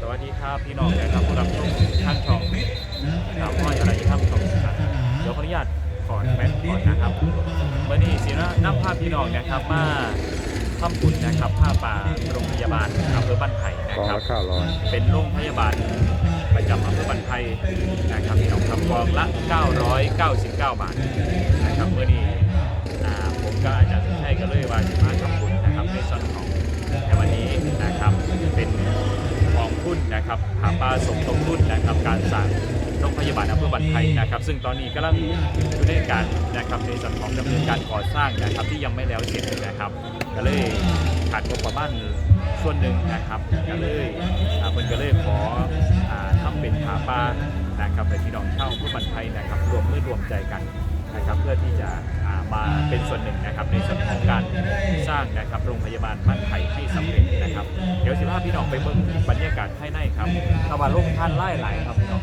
สวัสดีครับพี่น้องนะครับผู้รับชมทางช่องสาวน้อยอะไรครับช่องครับเดี๋ยวขออนุญาตขอแมทก่อนนะครับวันนี้สีน้ำภาพพี่น้องนะครับมาทำบุญนะครับผ้าป่าโรงพยาบาลอำเภอบ้านไผ่นะครับละเก้าร้อยเป็นโรงพยาบาลประจำอำเภอบันไทยนะครับพี่น้องครับกองละ 999 บาท ก็อาจารย์สุชัยก็เลยว่าสิมาทำบุญนะครับในส่วนของในวันนี้นะครับเป็นของทุนนะครับหาปลาสมทบทุนนะครับการสร้างโรงพยาบาลอำเภอบันไทยนะครับ ซึ่งตอนนี้กำลังอยู่ในการนะครับในส่วนของดำเนินการก่อสร้างนะครับที่ยังไม่แล้วเสร็จนะครับ ก็เลยขาดงบประมาณส่วนหนึ่งนะครับก็เลยอ่าเพิ่นก็เลยขออ่าทำเป็นผาป้านะครับไปที่น้องเช่าผู้บันไทยนะครับรวมมือรวมใจกัน นะครับเพื่อที่จะามาเป็นส่วนหนึ่งนะครับในส่วนของการสร้างนะครับโรงพยาบาลบ้านไทยให้สำเร็จนะครับเดี๋ยวสิพาพี่น้องไปเบิ่งบรรยากาศภายในครับตะวันโลกท่านไล่หลครับพี่น้อง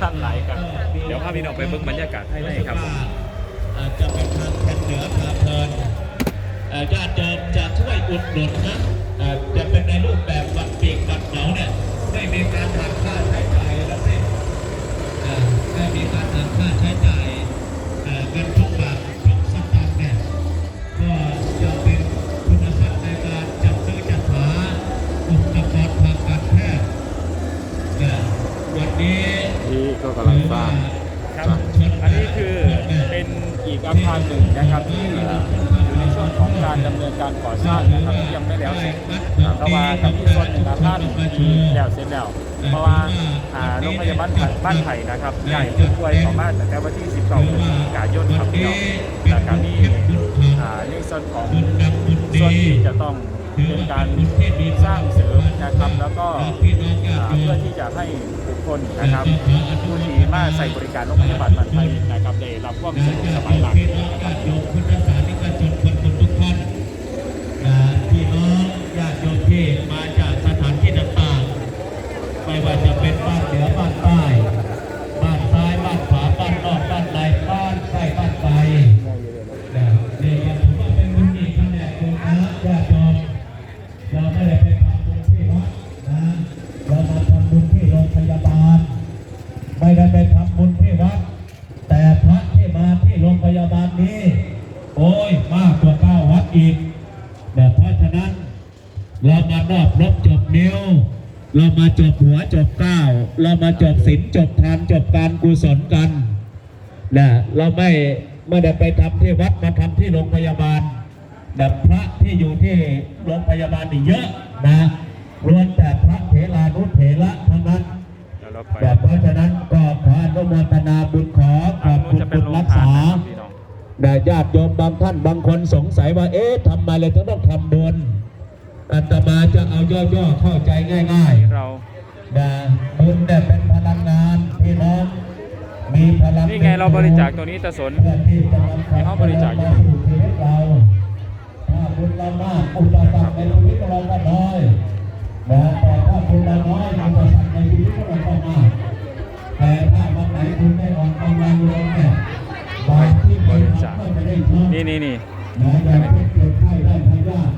ท่านไหลายกันเดี๋ยวพาพี่น้องไปเบิ่งบรรยากาศภายในครับผมอาจจะเป็นทางแผ่นเหนือพาเพลินเอ่อญาติโยมจะช่วยอุดหนุนนะจะเป็นในรูปแบบบัตรปีกบัตรเหมาเนี่ยไม่มีการหักค่าใช้ เพราะว่าอ่าโรงพยาบาลบ้านไผ่นะครับใหญ่ผู้ป่วยของบ้านตั้งแต่วันที่19พฤศจิกายนครับพี่น้องแล้วก็มีอ่าในส่วนของส่วนที่จะต้องเป็นการสร้างเสริมนะครับ แล้วก็อ่าเพื่อที่จะให้บุคคลนะครับผู้ที่มาใส่บริการโรงพยาบาลบ้านไผ่นะครับได้รับความสะดวกสบายหลักนะครับ โยมพุทธศาสนิกชนคนทุกท่านนะพี่น้องญาติโยมที่มาจากสถานที่ต่างๆ ไม่ว่าจะเป็นบ้านเหนือบ้านใต้ บ้านซ้ายบ้านขวาบ้านนอกบ้านในบ้านใกล้บ้านไกลนะนี่ยังถือว่าเป็นบุญอีกแผนกหนึ่งนะญาติโยมเราไม่ได้ไปทำบุญที่วัดนะเรามาทำบุญที่โรงพยาบาล ไม่ได้ไปทำบุญที่วัด แต่พระที่มาที่โรงพยาบาลนี้ โอ้ยมากกว่าเก้าวัดอีกแต่เพราะฉะนั้น เรามานอบรบจบนิ้ว เรา มาจบหัวจบเก้าเรามาจบศีลจบทานจบการกุศลกันนะเราไม่ไม่ได้ไปทำที่วัดมาทำที่โรงพยาบาลแต่พระที่อยู่ที่โรงพยาบาลนี่เยอะนะล้วนแต่พระเถรานุเถระทั้งนั้นเดี๋ยวเราไปแบบเพราะฉะนั้นก็ขออนุโมทนาบุญขอขอัอนบนู้คุนณจะเป็บุนญโรงรักทานษานะครับพี่น้องแต่ญาติโยมบางท่านบางคนสงสัยว่าเอ๊ะทำไมเลยถึงต้องทำบุญ อาตมาจะเอาย่อๆเข้าใจง่ายเราๆนะบุญเนี่ยเป็นพลังงานพี่น้องมีพลังนี่ไงเราบริจาคตัวนี้ตะสนเพื่อที่จะนำมีห้องบริจาคอยู่สู่ชีวิตเราถ้าบุญเรามากอุปสรรคในชีวิตเราก็น้อยนะแต่ถ้าบุญเราน้อยอุปสรรคในชีวิตเราก็มากแต่ถ้าวันไหนคุณไม่ออกกำลังลงเนี่ยบางที่บริจาคก็จะได้ชอบนี่นี่นี่นะอย่างที่เกิดไข้ได้พยาธิ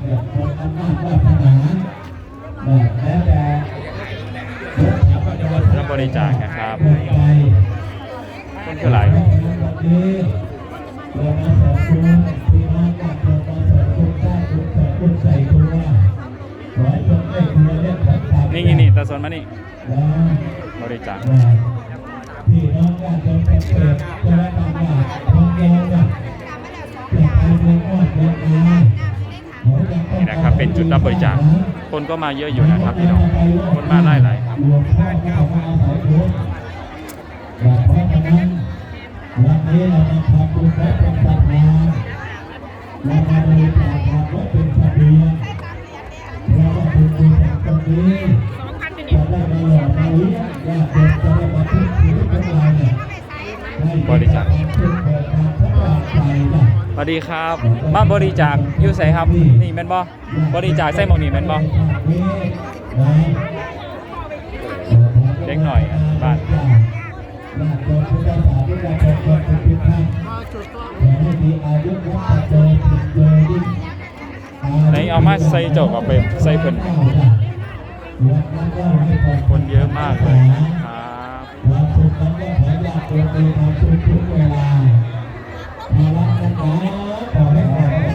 นี่นี่นี่ตะสนมานี่บริจาคพี่น้องญาติโยมเป็นเปรตจะได้ตามว่าคนเดียวเนี่ยจะไปเมืองนกเมือนเขาจะต้องนี่นะครับเป็นจุดรับบริจาคคนก็มาเยอะอยู่นะครับพี่น้องคนมาไล่หลายครับ วันนี้เรามาทำบุญและเป็นศรัทธาเรามาบริจาคทำและเป็นเสบียงเราะว่าบุญบุญตรงนี้จะได้มาหล่อมาเลี้ยงญาติโยมจะได้มาพึ่งชีวิตของเราเนี่ยบริจาคสวัสดีครับมาบริจาคอยู่ใส่ครับ นี่แม่นบ่บริจาคใส่หมองนี่แม่นบ่เด็กหน่อยบ้าน ขอให้มีอายุวัฒโตติโยยเอามาใส่เจ้าก็ไปใส่เพิ่นคนเยอะมากเลยครับความสุขของขออยากเป็นไปตามทุกเวลาภาระนะครับขอให้ขอให้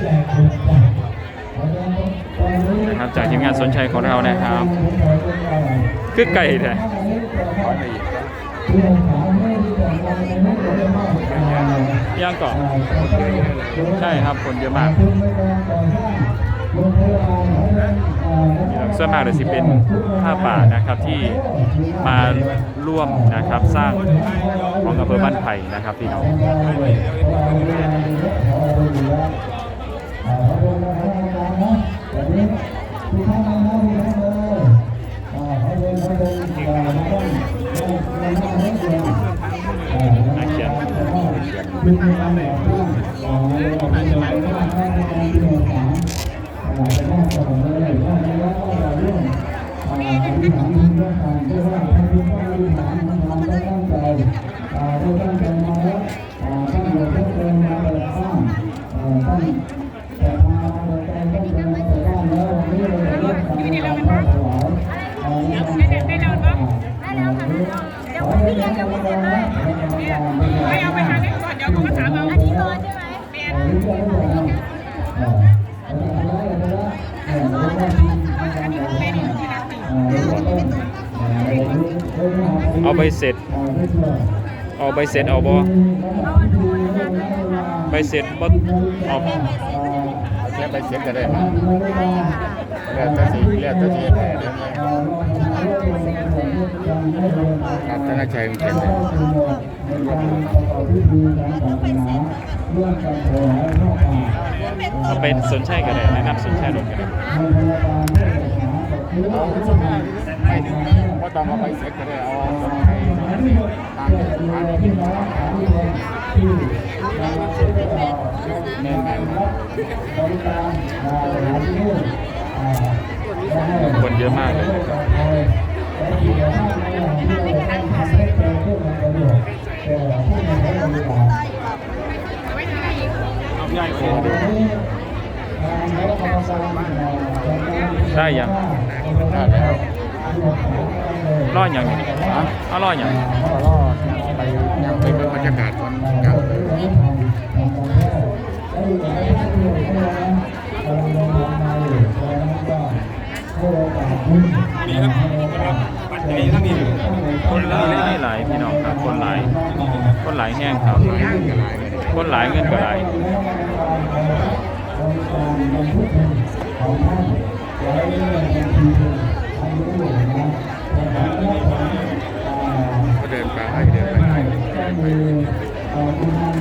แรงคนจัดนะครับจากทีมงานสนชัยของเรานะครับ คือไก่แท้ ย่างเกาะใช่ครับคนเยอะมากส่วนมากเลยสิเป็นผ้าป่านะครับที่มาร่วมนะครับสร้างของอำเภอบ้านไผ่นะครับพี่น้องนักเนเอาใบเสร็จ เอาใบเสร็จเอาบ่ใบเสร็จบ่เอาแค่ไปเช็คก็ได้ครับเลือดตัวสีเลือดตัวสีแผลได้ไหมครับธนาชัยมันเก็บเลยเอาเป็นสนชัยก็ได้แนะนำสนชัยรถก็ได้ไม่ก็ ต้องเอาไปเช็คก็ได้เอาไปตามที่ร้างแน่แน่คนเยอะมากเลยได้ยังได้แล้ว รอดยังนี่เอารอดยังก็ไปยังไปเบิ่งบรรยากาศก่อนกลับเลยคนหลายหลายพี่น้องครับคนหลายคนหลายแห้งครับคนหลายเงินก็หลาย ก็เดินไปเดินไปเดินไป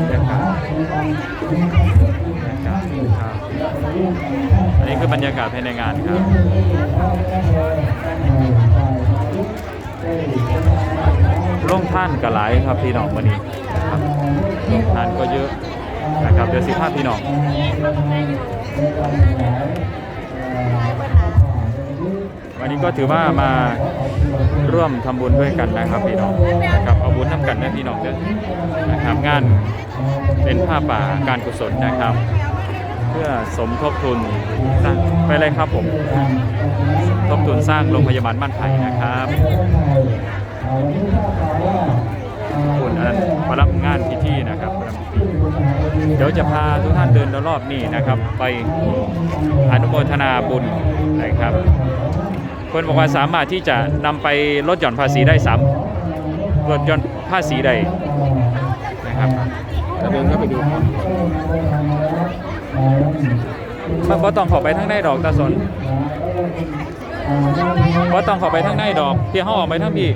เดินทางครับอันนี้คือบรรยากาศภายในงานครับโรงท่านก็หลายครับพี่น้องวันนี้ครับโรงท่านก็เยอะนะครับเดี๋ยวสิภาพพี่น้อง วันนี้ก็ถือว่ามาร่วมทำบุญด้วยกันนะครับพี่น้องนะครับเอาบุญน้ำกันนะพี่น้องเด้อนะครับงานเป็นผ้าป่าการกุศลนะครับ เพื่อสมทบทุนสร้างไปเลยครับผมทบทุนสร้างโรงพยาบาลบ้านไผ่นะครับคุณอันประลับงานพิธีนะครับประรับพิธีเดี๋ยวจะพาทุกท่านเดินรอบนี่นะครับ ไปอนุโมทนาบุญนะครับ เพื่อนบอกว่าสามารถที่จะนำไปลดหย่อนภาษีได้สามลดหย่อนภาษีได้นะครับจะเดินเข้าไปดูก่อนบ่บ่ต้องเขอไปทางในดอกตาสนบ่ต้องเขอไปทางในดอกเพียงเขาออกไปทางพี่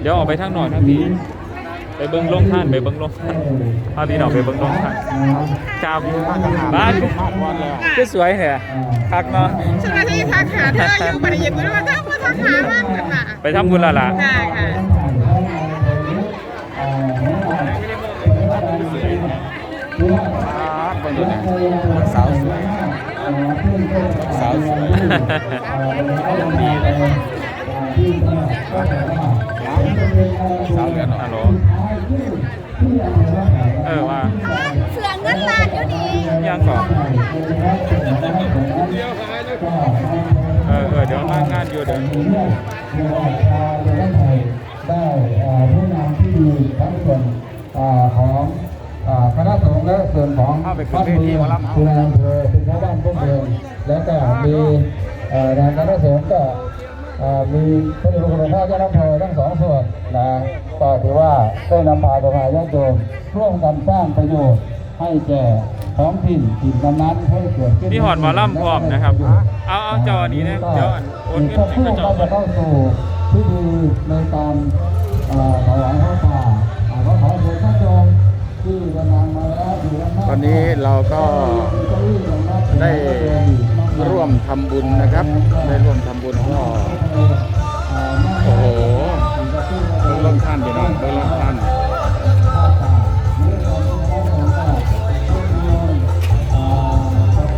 เดี๋ยวออกไปทางนอกทางพี่ ไปเบิ้งลงท่านไปเบิ้งลงท่านพาพี่น้องไปเบิ้งลงท่านครับบ้านมาดวันแล้วก็สวยเนี่ยพักเนาะฉันก็ที่ทักหาเธออยู่บริเวณบุรีว่าถ้าพูดทักหาว่าเหมือนว่าไปทำบุญและล่ะได้ค่ะคนดูเนี่ยสาวสวยสาวสวย สาวเหลือหน่อยฮัลโหลเออว่าเสือเงินล้านอยู่นี่ยังก่อนเอยู่เด้อเรื่องเรียกว่าชาวประเทศไทยได้เอ่อผู้นำที่ดีทั้งส่วนเอ่อของเอ่อคณะสงฆ์และส่วนของเอาไปขึ้นบ้านเวทีเมืองหมอลำเอาคุณนายอำเภอเป็นชาวบ้านพวกเมืองแล้วก็มีเอ่อทางคณะสงฆ์ก็เอ่อ มีพระเดชพระคุณพ่อเจ้าอำเภอทั้งสองส่วนนะก็ถือว่าได้นำพาประชาชนโยมร่วมกันสร้างประโยชน์ให้แก่ท้องถิ่นถิ่นนั้นๆให้เกิดขึ้นนี่หอดหมอลำพร้อมนะครับ เอาเอาจอนี้นะเดี๋ยวอันโอนเงินก็ให้เพื่ก็อจอเราจะเข้าสู่พิธีในการเอ่อถวายพระป่าอ่าพระขอเชิญท่านโยมที่เดินทางมาแล้วอยู่ด้านหน้าตอนนี้เราก็ได้ร่วมทำบุญนะครับ ได้ร่วมทำบุญก็ โอ้โหเบิ่งลงท่านพี่น้องเบิ่งลงท่าน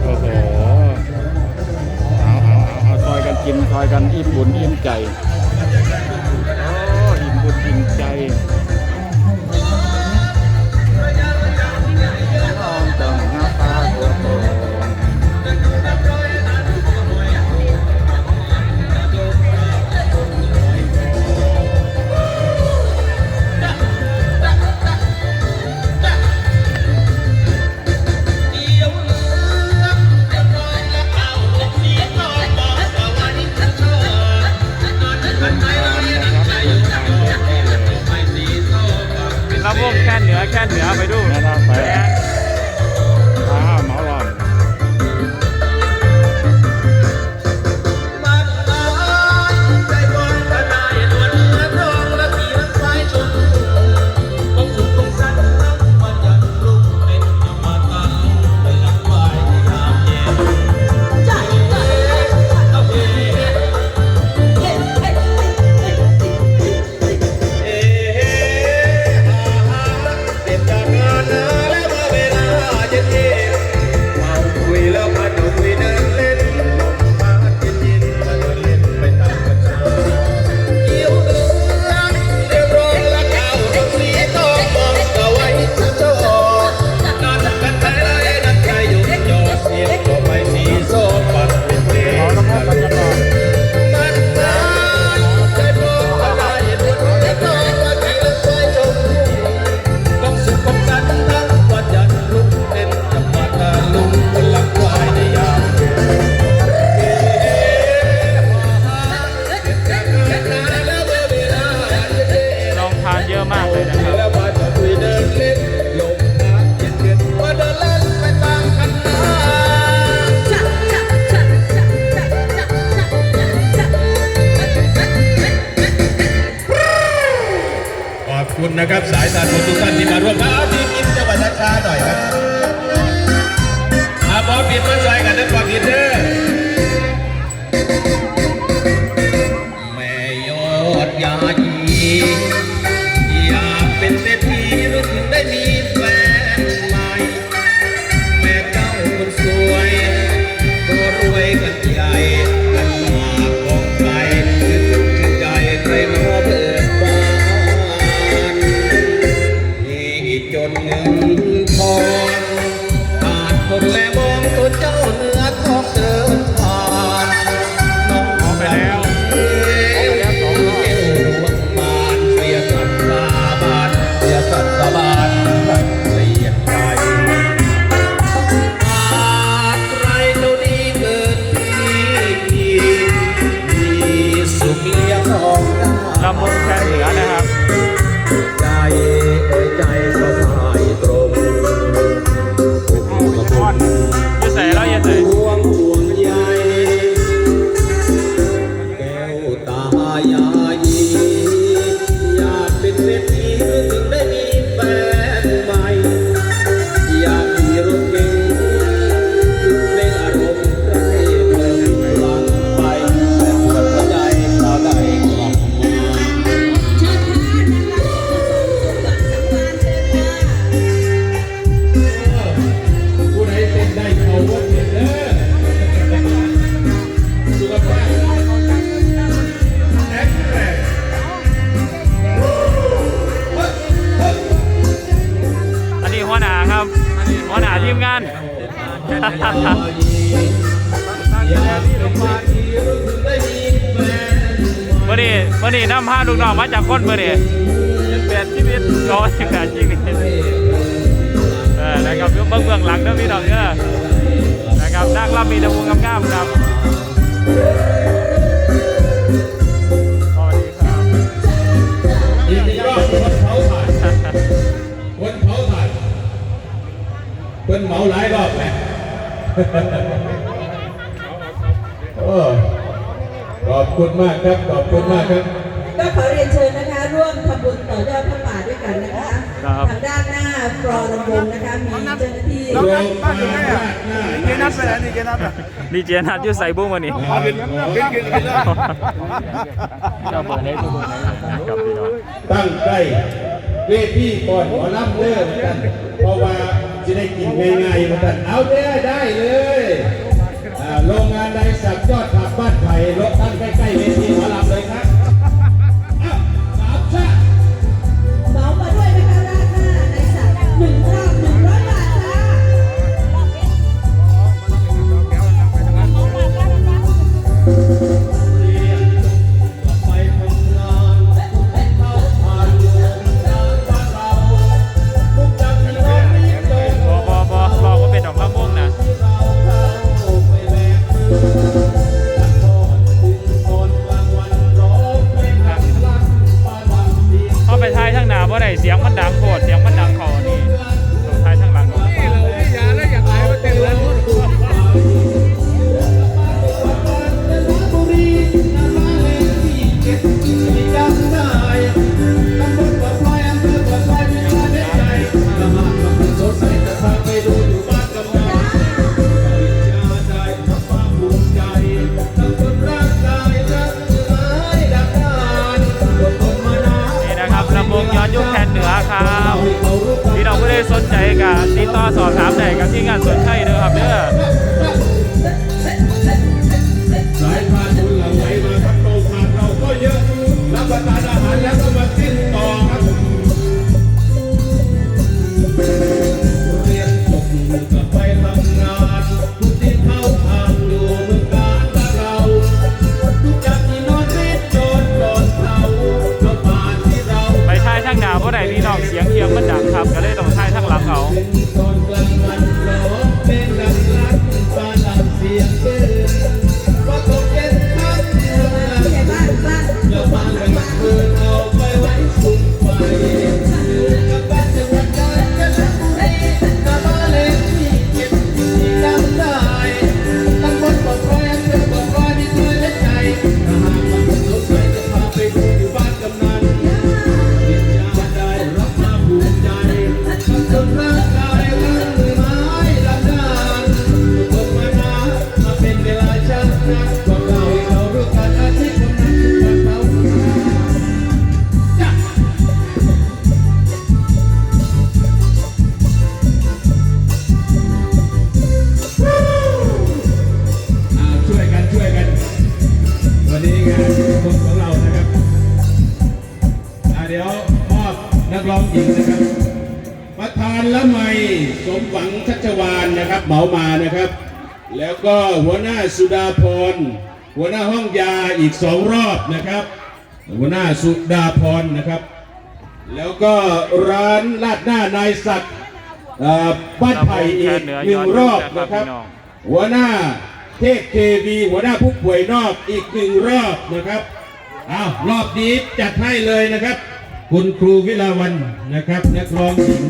โอ้โหเอาเอาเอาเอาซอยกันกินซอยกันอิ่มบุญอิ่มใจ มงานแค่ไหนเมื่อนี้เมื่อนี้น้ำผ้าลูกน้องมาจากคนเมื่อนี้แปดชีวิตร้อยแปดชีวิตเออนะครับเบื้องเบื้องหลังนะพี่น้องเด้อนะครับนั่งรับมีแต่วงงามๆครับ พิ่นเหมาหลายรอบแหละโอ้ขอบคุณมากครับ ขอบคุณมากครับ ก็ขอเรียนเชิญนะคะ ร่วมทำบุญต่อยอดพระป่าด้วยกันนะคะครับทางด้านหน้าฟลอร์ลำวงนะคะมีเจ้าหน้าที่รวมมาราดหน้าเกนัดไปไหนนี่เกนัดดีเจนัดอยู่ใส่บุ้งวันนี้เป็นเป็นเป็นเป็นเจ้าเบอร์ไหนเบอร์ไหนนะครับพี่น้องตั้งใจเวทีก่อนหมอลำเด้อเหมือนกันเพราะว่า จะได้กินง่ายๆเหมือนกันเอาได้ได้เลยโรงงานใดสักยอดผักบ้านไผ่รถตั้งใกล้ๆเวทีหมอลำเลยครับ ต่อสอบถามได้กับที่งานสวนไข่เด้อครับเด้อ นักร้องหญิงนะครับ ประธานละไมสมหวังชัชวานนะครับเหมามานะครับ แล้วก็หัวหน้าสุดาพร หัวหน้าห้องยาอีกสองรอบนะครับ หัวหน้าสุดาพรนะครับ แล้วก็ร้านลาดหน้านายศักดิ์เอ่อบ้านไผ่อีกหนึ่งรอบนะครับ หัวหน้าเทพเทวีหัวหน้าผู้ป่วยนอกอีกหนึ่งรอบนะครับอ้าวรอบนี้จัดให้เลยนะครับ คุณครูวิลาวันนะครับนักร้องหญิง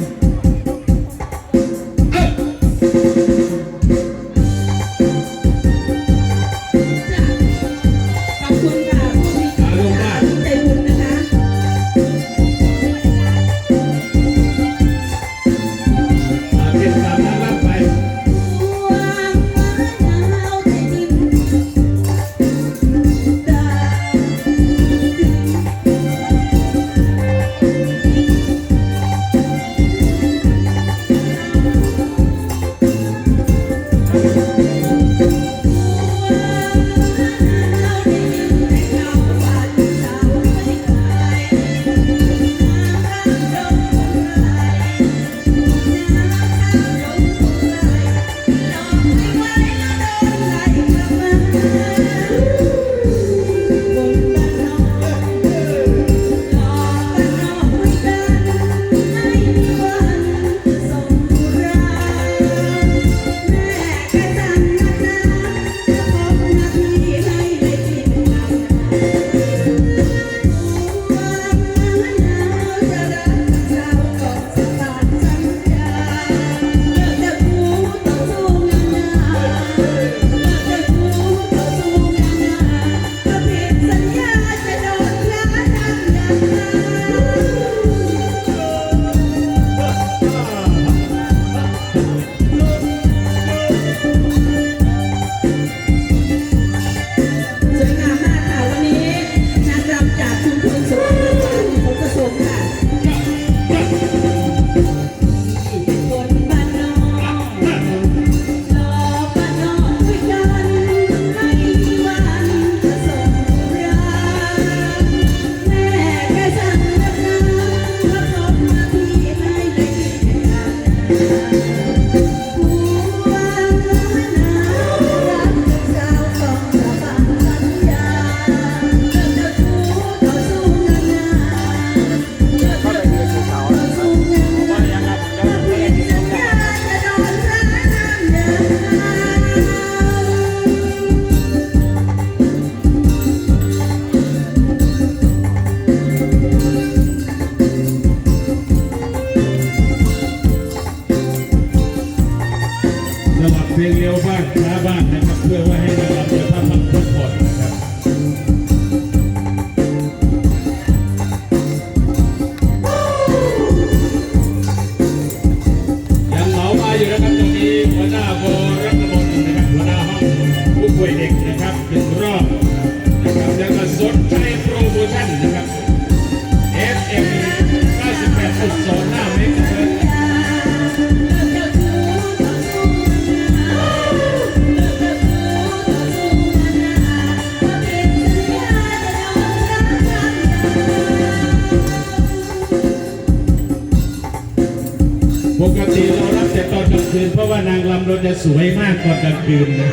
ปกติเรารับแต่ตอนกลางคืนเพราะว่านางลำเราจะสวยมากตอนกลางคืนนะ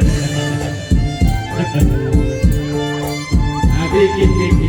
พี่กินกิน